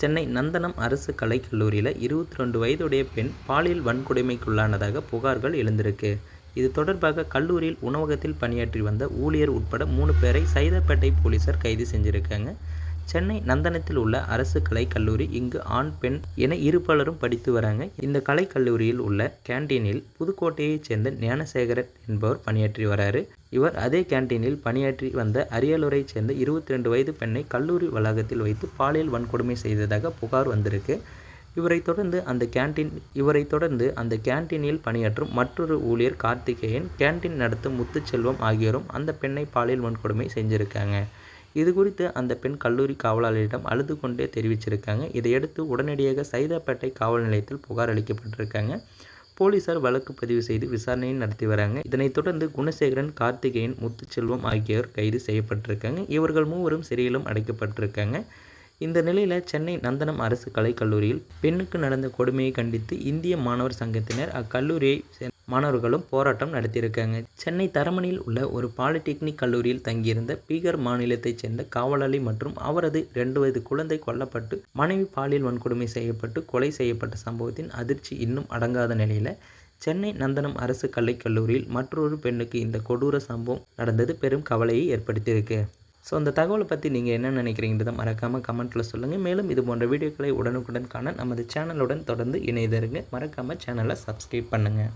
சென்னை நந்தனம் அரசு கலைக்கல்லூரியில் இருபத்தி ரெண்டு வயதுடைய பெண் பாலியல் வன்கொடுமைக்குள்ளானதாக புகார்கள் எழுந்திருக்கு. இது தொடர்பாக கல்லூரியில் உணவகத்தில் பணியாற்றி வந்த ஊழியர் உட்பட மூணு பேரை சைதாப்பேட்டை போலீசார் கைது செஞ்சுருக்காங்க. சென்னை நந்தனத்தில் உள்ள அரசு கலைக்கல்லூரி இங்கு ஆண் பெண் என இரு பலரும் படித்து வராங்க. இந்த கலைக்கல்லூரியில் உள்ள கேண்டீனில் புதுக்கோட்டையைச் சேர்ந்த ஞானசேகரன் என்பவர் பணியாற்றி வராரு. இவர் அதே கேண்டீனில் பணியாற்றி வந்த அரியலூரைச் சேர்ந்த இருபத்தி ரெண்டு வயது பெண்ணை கல்லூரி வளாகத்தில் வைத்து பாலியல் வன்கொடுமை செய்ததாக புகார் வந்திருக்கு. இவரை தொடர்ந்து அந்த கேண்டீன் இவரை தொடர்ந்து அந்த கேண்டீனில் பணியாற்றும் மற்றொரு ஊழியர் கார்த்திகேயன் கேண்டீன் நடத்தும் முத்துச்செல்வம் ஆகியோரும் அந்த பெண்ணை பாலியல் வன்கொடுமை செஞ்சுருக்காங்க. இது குறித்து அந்த பெண் கல்லூரி காவலாளரிடம் அழுது கொண்டே தெரிவிச்சிருக்காங்க. இதையடுத்து உடனடியாக சைதாப்பேட்டை காவல் நிலையத்தில் புகார் அளிக்கப்பட்டிருக்காங்க. போலீசார் வழக்கு பதிவு செய்து விசாரணையை நடத்தி வராங்க. இதனைத் தொடர்ந்து குணசேகரன் கார்த்திகேயன் முத்துச்செல்வம் ஆகியோர் கைது செய்யப்பட்டிருக்காங்க. இவர்கள் மூவரும் சிறையிலும் அடைக்கப்பட்டிருக்காங்க. இந்த நிலையில் சென்னை நந்தனம் அரசு கலைக்கல்லூரியில் பெண்ணுக்கு நடந்த கொடுமையை கண்டித்து இந்திய மாணவர் சங்கத்தினர் அக்கல்லூரியை மாணவர்களும் போராட்டம் நடத்தியிருக்காங்க. சென்னை தரமணியில் உள்ள ஒரு பாலிடெக்னிக் கல்லூரியில் தங்கியிருந்த பீகர் மாநிலத்தைச் சேர்ந்த காவலாளி மற்றும் அவரது இரண்டு வயது குழந்தை கொல்லப்பட்டு மனைவி பாலியல் வன்கொடுமை செய்யப்பட்டு கொலை செய்யப்பட்ட சம்பவத்தின் அதிர்ச்சி இன்னும் அடங்காத நிலையில் சென்னை நந்தனம் அரசு கலைக்கல்லூரியில் மற்றொரு பெண்ணுக்கு இந்த கொடூர சம்பவம் நடந்தது பெரும் கவலையை ஏற்படுத்தியிருக்கு. ஸோ அந்த தகவலை பற்றி நீங்கள் என்ன நினைக்கிறீங்கிறத மறக்காமல் கமெண்ட்டில் சொல்லுங்கள் மேலும் இது போன்ற வீடியோக்களை உடனுக்குடன் காண நமது சேனலுடன் தொடர்ந்து இணைதருங்க மறக்காமல் சேனலை சப்ஸ்கிரைப் பண்ணுங்கள்